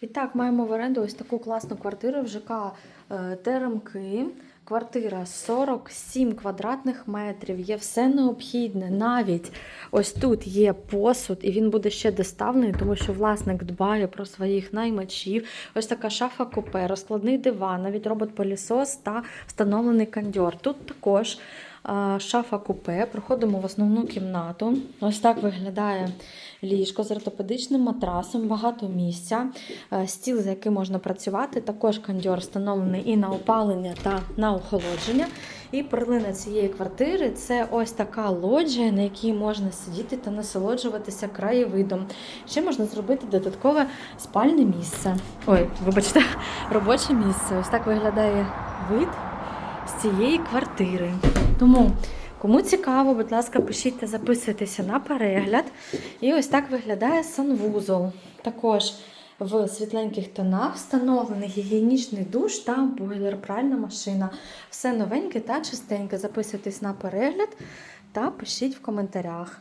І так, маємо в оренду ось таку класну квартиру в ЖК е, Теремки. Квартира 47 квадратних метрів, є все необхідне. Навіть ось тут є посуд, і він буде ще доставлений, тому що власник дбає про своїх наймачів. Ось така шафа купе, розкладний диван, навіть робот-пилісос та встановлений кондьор. Тут також шафа купе. Проходимо в основну кімнату. Ось так виглядає ліжко з ортопедичним матрасом, багато місця, е, стіл, за яким можна працювати. Також кондьор встановлений і на опалення та на охолодження. І перлина цієї квартири це ось така лоджія, на якій можна сидіти та насолоджуватися краєвидом. Ще можна зробити додаткове спальне місце. Ой, вибачте, робоче місце. Ось так виглядає вид цієї квартири. Тому, кому цікаво, будь ласка, пишіть та записуйтеся на перегляд. І ось так виглядає санвузол. Також в світленьких тонах встановлений гігієнічний душ та бойлер, пральна машина. Все новеньке та чистеньке. Записуйтесь на перегляд та пишіть в коментарях.